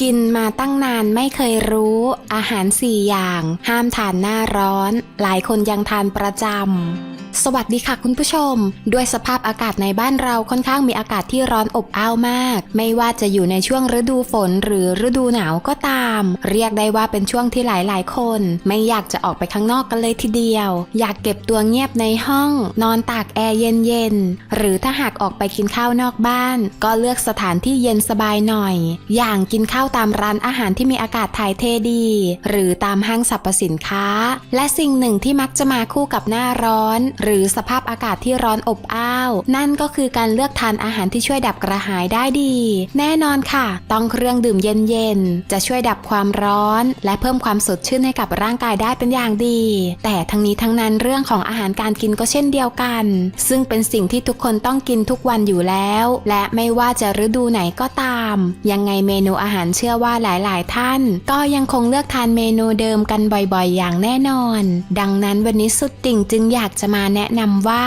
กินมาตั้งนานไม่เคยรู้ อาหาร4อย่าง ห้ามทานหน้าร้อน หลายคนยังทานประจำ สวัสดีค่ะคุณผู้ชม ด้วยสภาพอากาศในบ้านเราค่อนข้างมีอากาศที่ร้อนอบอ้าวมาก ไม่ว่าจะอยู่ในช่วงฤดูฝนหรือฤดูหนาวก็ตาม เรียกได้ว่าเป็นช่วงที่หลายๆ คน ไม่อยากจะออกไปข้างนอกกันเลยทีเดียว อยากเก็บตัวเงียบในห้อง นอนตากแอร์เย็นๆหรือถ้าหากออกไปกินข้าวนอกบ้าน ก็เลือกสถานที่เย็นสบายหน่อย อย่างกินข้าวตามร้านอาหารที่มีอากาศถ่ายเทดี หรือตามห้างสรรพสินค้า และสิ่งหนึ่งที่มักจะมาคู่กับหน้าร้อนหรือสภาพอากาศที่ร้อนอบอ้าว นั่นก็คือการเลือกทานอาหารที่ช่วยดับกระหายได้ดี แน่นอนค่ะ ต้องเครื่องดื่มเย็นๆ จะช่วยดับความร้อน และเพิ่มความสดชื่นให้กับร่างกายได้เป็นอย่างดี แต่ทั้งนี้ทั้งนั้นเรื่องของอาหารการกินก็เช่นเดียวกัน ซึ่งเป็นสิ่งที่ทุกคนต้องกินทุกวันอยู่แล้ว และไม่ว่าจะฤดูไหนก็ตาม ยังไงเมนูอาหารเชื่อว่าหลายๆ ท่าน ก็ยังคงเลือกทานเมนูเดิมกันบ่อยๆ อย่างแน่นอน ดังนั้นวันนี้สุดติ่งจึงอยากจะมาแนะนำว่า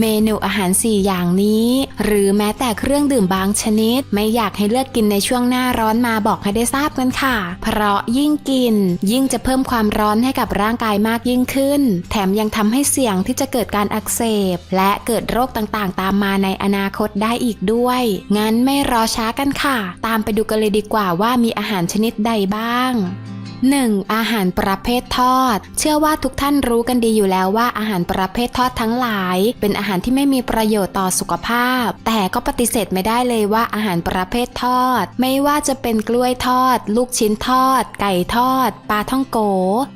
เมนูอาหาร 4 อย่างนี้ หรือแม้แต่เครื่องดื่มบางชนิด ไม่อยากให้เลือกกินในช่วงหน้าร้อนมาบอกให้ได้ทราบกันค่ะ เพราะยิ่งกิน ยิ่งจะเพิ่มความร้อนให้กับร่างกายมากยิ่งขึ้น แถมยังทำให้เสี่ยงที่จะเกิดการอักเสบ และเกิดโรคต่างๆ ตามมาในอนาคตได้อีกด้วย งั้นไม่รอช้ากันค่ะ ตามไปดูกันเลยดีกว่าว่ามีอาหารชนิดใดบ้าง 1. อาหารประเภททอด เชื่อว่าทุกท่านรู้กันดีอยู่แล้วว่าอาหารประเภททอดทั้งหลาย เป็นอาหารที่ไม่มีประโยชน์ต่อสุขภาพ แต่ก็ปฏิเสธไม่ได้เลยว่าอาหารประเภททอด ไม่ว่าจะเป็นกล้วยทอด ลูกชิ้นทอด ไก่ทอด ปลาท่องโก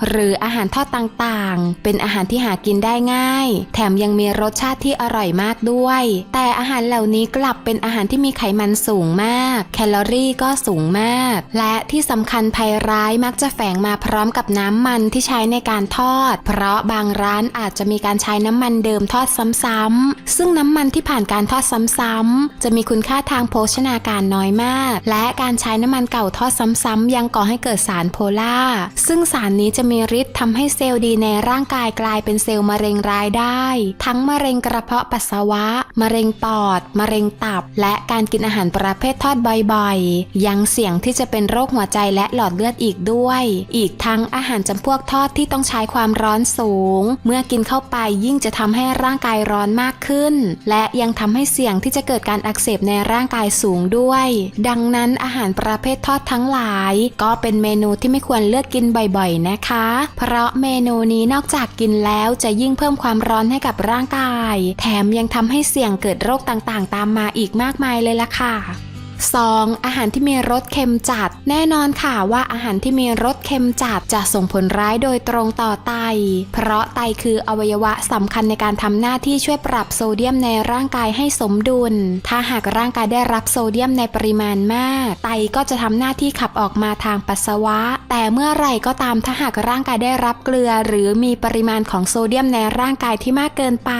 หรืออาหารทอดต่างๆ เป็นอาหารที่หากินได้ง่าย แถมยังมีรสชาติที่อร่อยมากด้วย แต่อาหารเหล่านี้กลับเป็นอาหารที่มีไขมันสูงมาก แคลอรี่ก็สูงมาก และที่สำคัญภัยร้ายมักจะแฝงมาพร้อมกับน้ำมันที่ใช้ในการทอด เพราะบางร้านอาจจะมีการใช้น้ำมันเดิมทอดซ้ำๆ ซึ่งน้ำมันที่ผ่านการทอดซ้ำๆ จะมีคุณค่าทางโภชนาการน้อยมาก และการใช้น้ำมันเก่าทอดซ้ำๆ ยังก่อให้เกิดสารโพล่า ซึ่งสารนี้จะมีฤทธิ์ทำให้เซลล์ดีในร่างกายกลายเป็นเซลล์มะเร็งร้ายได้ ทั้งมะเร็งกระเพาะปัสสาวะ มะเร็งปอด มะเร็งตับ และการกินอาหารประเภททอดบ่อยๆ ยังเสี่ยงที่จะเป็นโรคหัวใจและหลอดเลือดอีกด้วยอีกทั้งอาหารจำพวกทอดที่ต้องใช้ความร้อนสูง เมื่อกินเข้าไปยิ่งจะทำให้ร่างกายร้อนมากขึ้น และยังทำให้เสี่ยงที่จะเกิดการอักเสบในร่างกายสูงด้วย ดังนั้นอาหารประเภททอดทั้งหลาย ก็เป็นเมนูที่ไม่ควรเลือกกินบ่อยๆนะคะ เพราะเมนูนี้นอกจากกินแล้วจะยิ่งเพิ่มความร้อนให้กับร่างกาย แถมยังทำให้เสี่ยงเกิดโรคต่างๆ ตามมาอีกมากมายเลยล่ะค่ะ 2. อาหารที่มีรสเค็มจัด แน่นอนค่ะว่าอาหารที่มีรสเค็มจัดจะส่งผลร้ายโดยตรงต่อไต เพราะไตคืออวัยวะสำคัญในการทำหน้าที่ช่วยปรับโซเดียมในร่างกายให้สมดุล ถ้าหากร่างกายได้รับโซเดียมในปริมาณมาก ไตก็จะทำหน้าที่ขับออกมาทางปัสสาวะ แต่เมื่อไรก็ตามถ้าหากร่างกายได้รับเกลือ หรือมีปริมาณของโซเดียมในร่างกายที่มากเกินไป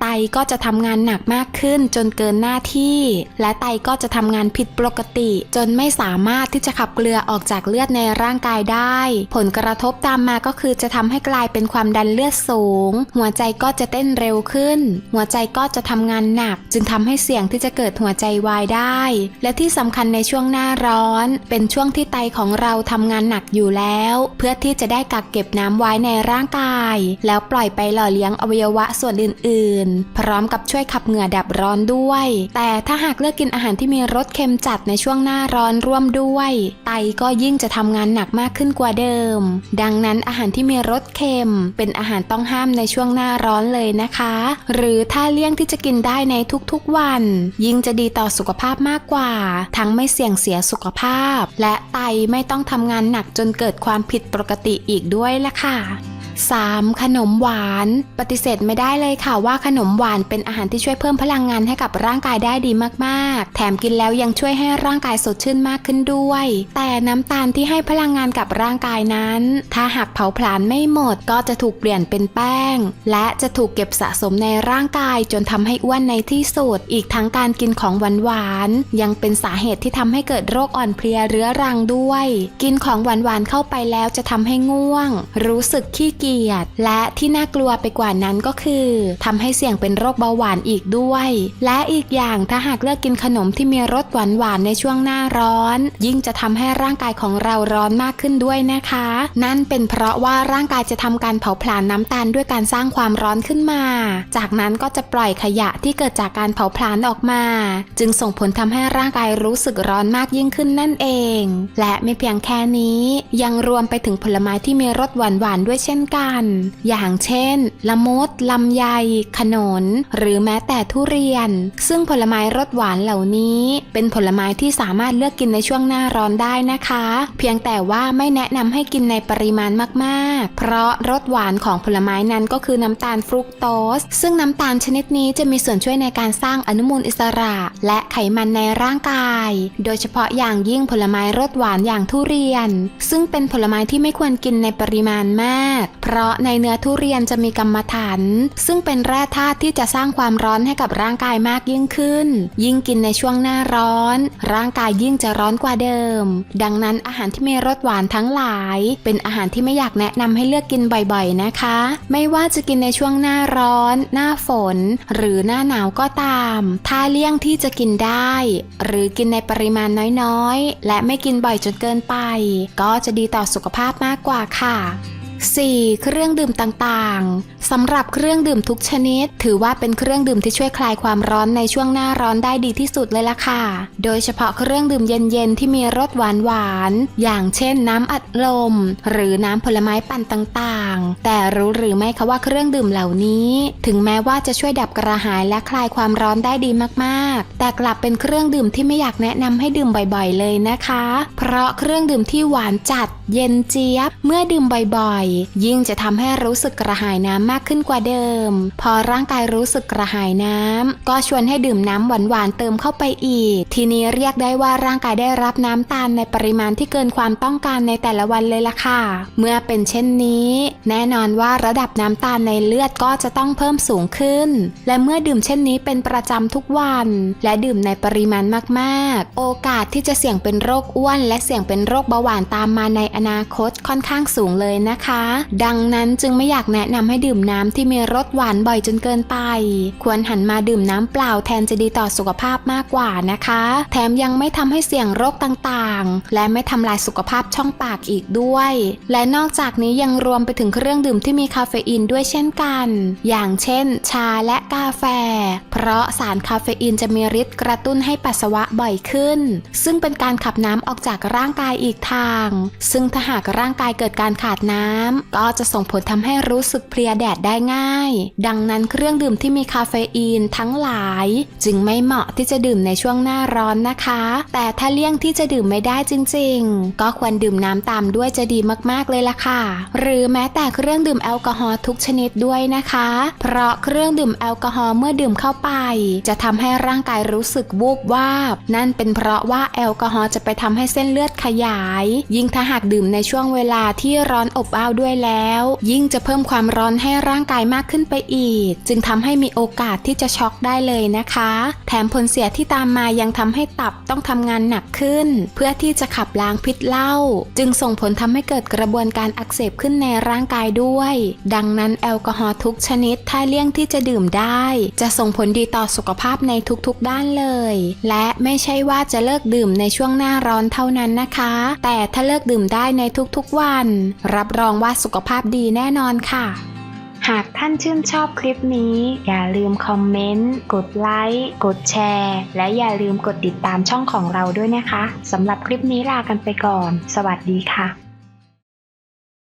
ไตก็จะทำงานหนักมากขึ้นจนเกินหน้าที่ และไตก็จะทำงานผิดปกติ จนไม่สามารถที่จะขับเกลือออกจากเลือดในร่างกายได้ ผลกระทบตามมาก็คือจะทำให้กลายเป็นความดันเลือดสูง หัวใจก็จะเต้นเร็วขึ้น หัวใจก็จะทำงานหนัก จึงทำให้เสี่ยงที่จะเกิดหัวใจวายได้ และที่สำคัญในช่วงหน้าร้อน เป็นช่วงที่ไตของเราทำงานหนักอยู่แล้ว เพื่อที่จะได้กักเก็บน้ำไว้ในร่างกาย แล้วปล่อยไปหล่อเลี้ยงอวัยวะส่วนอื่น ๆ พร้อมกับช่วยขับเหงื่อดับร้อนด้วย แต่ถ้าหากเลือกกินอาหารที่มีรสเค็มค็มจัดในช่วงหน้าร้อนร่วมด้วย ไตก็ยิ่งจะทำงานหนักมากขึ้นกว่าเดิม ดังนั้นอาหารที่มีรสเค็ม เป็นอาหารต้องห้ามในช่วงหน้าร้อนเลยนะคะ หรือถ้าเลี่ยงที่จะกินได้ในทุกๆวัน ยิ่งจะดีต่อสุขภาพมากกว่า ทั้งไม่เสี่ยงเสียสุขภาพ และไตไม่ต้องทำงานหนักจนเกิดความผิดปกติอีกด้วยล่ะค่ะ 3. ขนมหวาน ปฏิเสธไม่ได้เลยค่ะว่าขนมหวานเป็นอาหารที่ช่วยเพิ่มพลังงานให้กับร่างกายได้ดีมากๆ แถมกินแล้วยังช่วยให้ร่างกายสดชื่นมากขึ้นด้วย แต่น้ำตาลที่ให้พลังงานกับร่างกายนั้น ถ้าหากเผาผลาญไม่หมดก็จะถูกเปลี่ยนเป็นแป้ง และจะถูกเก็บสะสมในร่างกายจนทำให้อ้วนในที่สุด อีกทั้งการกินของหวานๆยังเป็นสาเหตุที่ทำให้เกิดโรคอ่อนเพลียเรื้อรังด้วย กินของหวานๆเข้าไปแล้วจะทำให้ง่วง รู้สึกขี้เกียจและที่น่ากลัวไปกว่านั้นก็คือทำให้เสี่ยงเป็นโรคเบาหวานอีกด้วย และอีกอย่างถ้าหากเลือกกินขนมที่มีรสหวานๆในช่วงหน้าร้อน ยิ่งจะทำให้ร่างกายของเราร้อนมากขึ้นด้วยนะคะ นั่นเป็นเพราะว่าร่างกายจะทำการเผาผลาญน้ำตาลด้วยการสร้างความร้อนขึ้นมา จากนั้นก็จะปล่อยขยะที่เกิดจากการเผาผลาญออกมา จึงส่งผลทำให้ร่างกายรู้สึกร้อนมากยิ่งขึ้นนั่นเอง และไม่เพียงแค่นี้ ยังรวมไปถึงผลไม้ที่มีรสหวานๆด้วยเช่นกัน อย่างเช่น ละมด ลำไย ขนน หรือแม้แต่ทุเรียน ซึ่งผลไม้รสหวานเหล่านี้ เป็นผลไม้ที่สามารถเลือกกินในช่วงหน้าร้อนได้นะคะ เพียงแต่ว่าไม่แนะนำให้กินในปริมาณมาก ๆ เพราะรสหวานของผลไม้นั้นก็คือน้ำตาลฟรุกโตส ซึ่งน้ำตาลชนิดนี้จะมีส่วนช่วยในการสร้างอนุมูลอิสระ และไขมันในร่างกาย โดยเฉพาะอย่างยิ่งผลไม้รสหวานอย่างทุเรียน ซึ่งเป็นผลไม้ที่ไม่ควรกินในปริมาณมากเพราะในเนื้อทุเรียนจะมีกัมมันถันซึ่งเป็นแร่ธาตุที่จะสร้างความร้อนให้กับร่างกายมากยิ่งขึ้น ยิ่งกินในช่วงหน้าร้อน ร่างกายยิ่งจะร้อนกว่าเดิม ดังนั้นอาหารที่มีรสหวานทั้งหลาย เป็นอาหารที่ไม่อยากแนะนำให้เลือกกินบ่อยๆนะคะ ไม่ว่าจะกินในช่วงหน้าร้อน หน้าฝน หรือหน้าหนาวก็ตาม ถ้าเลี่ยงที่จะกินได้ หรือกินในปริมาณน้อยๆ และไม่กินบ่อยจนเกินไป ก็จะดีต่อสุขภาพมากกว่าค่ะ 4. เครื่องดื่มต่างๆ สำหรับเครื่องดื่มทุกชนิด ถือว่าเป็นเครื่องดื่มที่ช่วยคลายความร้อนในช่วงหน้าร้อนได้ดีที่สุดเลยล่ะค่ะ โดยเฉพาะเครื่องดื่มเย็นๆ ที่มีรสหวานๆอย่างเช่นน้ำอัดลม หรือน้ำผลไม้ปั่นต่างๆ แต่รู้หรือไม่คะว่าเครื่องดื่มเหล่านี้ ถึงแม้ว่าจะช่วยดับกระหายและคลายความร้อนได้ดีมากๆ แต่กลับเป็นเครื่องดื่มที่ไม่อยากแนะนำให้ดื่มบ่อยๆ เลยนะคะ เพราะเครื่องดื่มที่หวานจัดเย็นเจี๊ยบ เมื่อดื่มบ่อยๆยิ่งจะทำให้รู้สึกกระหายน้ำมากขึ้นกว่าเดิม พอร่างกายรู้สึกกระหายน้ำก็ชวนให้ดื่มน้ำหวานๆเติมเข้าไปอีก ทีนี้เรียกได้ว่าร่างกายได้รับน้ำตาลในปริมาณที่เกินความต้องการในแต่ละวันเลยล่ะค่ะ เมื่อเป็นเช่นนี้ แน่นอนว่าระดับน้ำตาลในเลือดก็จะต้องเพิ่มสูงขึ้น และเมื่อดื่มเช่นนี้เป็นประจำทุกวัน และดื่มในปริมาณมากๆ โอกาสที่จะเสี่ยงเป็นโรคอ้วน และเสี่ยงเป็นโรคเบาหวานตามมาในอนาคตค่อนข้างสูงเลยนะคะดังนั้นจึงไม่อยากแนะนำให้ดื่มน้ำที่มีรสหวานบ่อยจนเกินไป ควรหันมาดื่มน้ำเปล่าแทนจะดีต่อสุขภาพมากกว่านะคะ แถมยังไม่ทำให้เสี่ยงโรคต่างๆ และไม่ทำลายสุขภาพช่องปากอีกด้วย และนอกจากนี้ยังรวมไปถึงเครื่องดื่มที่มีคาเฟอีนด้วยเช่นกัน อย่างเช่น ชาและกาแฟ เพราะสารคาเฟอีนจะมีฤทธิ์กระตุ้นให้ปัสสาวะบ่อยขึ้น ซึ่งเป็นการขับน้ำออกจากร่างกายอีกทาง ซึ่งถ้าหากร่างกายเกิดการขาดน้ำก็จะส่งผลทำให้รู้สึกเพลียแดดได้ง่าย ดังนั้นเครื่องดื่มที่มีคาเฟอีนทั้งหลาย จึงไม่เหมาะที่จะดื่มในช่วงหน้าร้อนนะคะ แต่ถ้าเลี่ยงที่จะดื่มไม่ได้จริง ๆ ก็ควรดื่มน้ำตามด้วยจะดีมากๆเลยล่ะค่ะ หรือแม้แต่เครื่องดื่มแอลกอฮอล์ทุกชนิดด้วยนะคะ เพราะเครื่องดื่มแอลกอฮอล์เมื่อดื่มเข้าไป จะทำให้ร่างกายรู้สึกวูบวาบ นั่นเป็นเพราะว่าแอลกอฮอล์จะไปทำให้เส้นเลือดขยาย ยิ่งถ้าหากดื่มในช่วงเวลาที่ร้อนอบอ้าวด้วยแล้ว ยิ่งจะเพิ่มความร้อนให้ร่างกายมากขึ้นไปอีก จึงทำให้มีโอกาสที่จะช็อกได้เลยนะคะ แถมผลเสียที่ตามมายังทำให้ตับต้องทำงานหนักขึ้น เพื่อที่จะขับล้างพิษเหล้าจึงส่งผลทำให้เกิดกระบวนการอักเสบขึ้นในร่างกายด้วย ดังนั้นแอลกอฮอล์ทุกชนิดถ้าเลี่ยงที่จะดื่มได้ จะส่งผลดีต่อสุขภาพในทุกๆด้านเลย และไม่ใช่ว่าจะเลิกดื่มในช่วงหน้าร้อนเท่านั้นนะคะ แต่ถ้าเลิกดื่มได้ในทุกๆวัน รับรองว่าสุขภาพดีแน่นอนค่ะ หากท่านชื่นชอบคลิปนี้ อย่าลืมคอมเมนต์ กดไลค์ กดแชร์ และอย่าลืมกดติดตามช่องของเราด้วยนะคะสำหรับคลิปนี้ลากันไปก่อน สวัสดีค่ะ